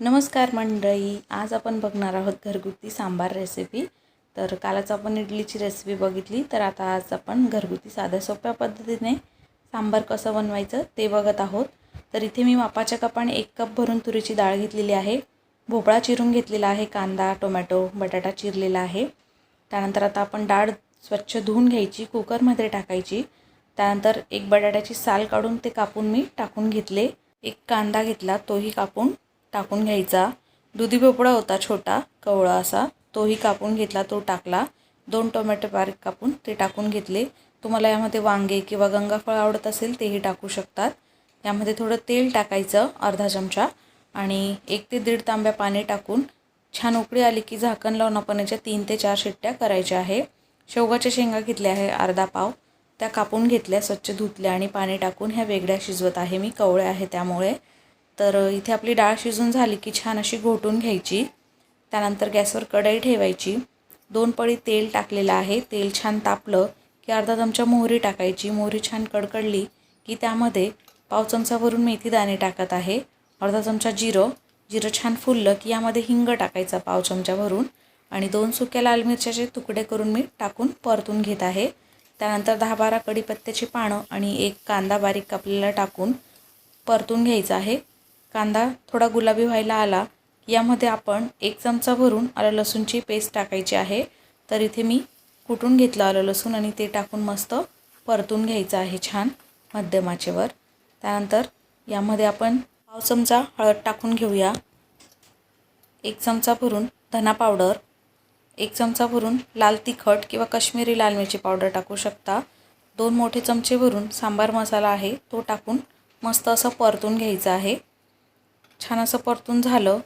नमस्कार मंडळी आज आपण बघणार आहोत घरगुती सांबार रेसिपी तर कालच आपण इडलीची रेसिपी बघितली तर आता आज आपण घरगुती साध्या सोप्या पद्धतीने सांबार कसं बनवायचं ते बघत आहोत. तर इथे मी मापाच्या कपाने एक कप भरून तुरीची डाळ घेतलेली आहे भोपळा चिरून घेतलेला आहे कांदा टोमॅटो बटाटा चिरलेला आहे. त्यानंतर आता आपण डाळ स्वच्छ धुवून घ्यायची कुकरमध्ये टाकायची. त्यानंतर एक बटाट्याची साल काढून ते कापून मी टाकून घेतले. एक कांदा घेतला तोही कापून टाकून घ्यायचा. दुधी भोपळा होता छोटा कवळा असा. तोही कापून घेतला तो टाकला. दोन टोमॅटो बारीक कापून ते टाकून घेतले. तुम्हाला यामध्ये वांगे किंवा गंगाफळ आवडत असेल तेही टाकू शकतात. यामध्ये थोडं तेल टाकायचं अर्धा चमचा. आणि एक ते दीड तांब्या पाणी टाकून छान उकळी आली की झाकण लावून आपण याच्या तीन ते चार शिट्ट्या करायच्या आहे. शेवगाच्या शेंगा घेतल्या आहे अर्धा पाव. त्या कापून घेतल्या स्वच्छ धुतल्या आणि पाणी टाकून ह्या वेगळ्या शिजवत आहे. मी कवळ्या आहे त्यामुळे. तर इथे आपली डाळ शिजून झाली की छान अशी घोटून घ्यायची. त्यानंतर गॅसवर कढई ठेवायची. दोन पळी तेल टाकलेलं आहे. तेल छान तापलं की अर्धा चमचा मोहरी टाकायची. मोहरी छान कडकडली की त्यामध्ये पाव चमचावरून मेथी दाणे टाकत आहे. अर्धा चमचा जिरं. जिरं छान फुललं की यामध्ये हिंग टाकायचा पाव चमचा आणि दोन सुक्या लाल मिरच्याचे तुकडे करून मी टाकून परतून घेत आहे. त्यानंतर दहा बारा कढीपत्त्याची पानं आणि एक कांदा बारीक कापलेला टाकून परतून घ्यायचा आहे. कांदा थोडा गुलाबी व्हायला आला. यामध्ये आपण एक चमचा भरून आलं लसूणची पेस्ट टाकायची आहे. तर इथे मी कुटून घेतलं आलं लसूण आणि ते टाकून मस्त परतून घ्यायचं आहे छान मध्यमाचेवर त्यानंतर यामध्ये आपण पाव चमचा हळद टाकून घेऊया. एक चमचा भरून धना पावडर. एक चमचा भरून लाल तिखट किंवा कश्मीरी लाल मिरची पावडर टाकू शकता. दोन मोठे चमचे भरून सांबार मसाला आहे तो टाकून मस्त असं परतून घ्यायचं आहे. छान असं परतून झालं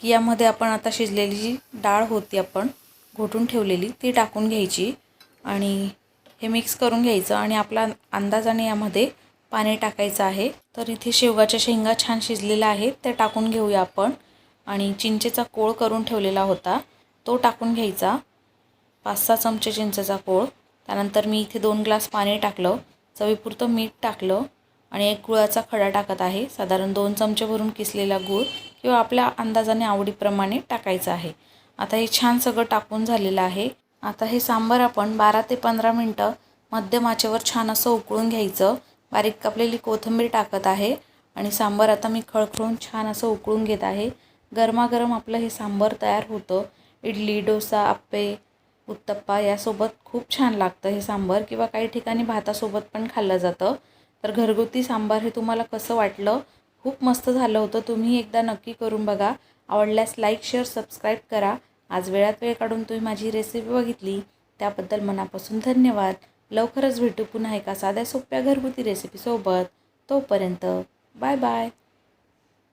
की यामध्ये आपण आता शिजलेली जी डाळ होती आपण घोटून ठेवलेली ती टाकून घ्यायची आणि हे मिक्स करून घ्यायचं आणि आपला अंदाजाने यामध्ये पाणी टाकायचं आहे. तर इथे शेवगाच्या शेंगा छान शिजलेल्या आहेत त्या टाकून घेऊया आपण. आणि चिंचेचा कोळ करून ठेवलेला होता तो टाकून घ्यायचा. पाच सहा चमचे चिंचेचा कोळ. त्यानंतर मी इथे दोन ग्लास पाणी टाकलं. चवीपुरतं मीठ टाकलं. आणि एक गुळाचा खडा टाकत आहे. साधारण दोन चमचे भरून किसलेला गूळ किंवा आपल्या अंदाजाने आवडीप्रमाणे टाकायचं आहे. आता हे छान सगळं टाकून झालेलं आहे. आता हे सांबार आपण बारा ते पंधरा मिनटं मध्यम आचेवर छान असं उकळून घ्यायचं. बारीक कापलेली कोथिंबीर टाकत आहे. आणि सांबार आता मी खळखळून छान असं उकळून घेत आहे. गरमागरम आपलं हे सांबार तयार होतं. इडली डोसा आप्पे उत्तप्पा यासोबत खूप छान लागतं हे सांबार. किंवा काही ठिकाणी भातासोबत पण खाल्लं जातं. तर घरगुती सांबार हे तुम्हाला कसं वाटलं? खूप मस्त झालं होतं. तुम्ही एकदा नक्की करून बघा. आवडल्यास लाईक शेअर सबस्क्राईब करा. आज वेळात वेळ काढून तुम्ही माझी रेसिपी बघितली. त्याबद्दल मनापासून धन्यवाद. लवकरच भेटू पुन्हा एका साध्या सोप्या घरगुती रेसिपीसोबत तोपर्यंत बाय बाय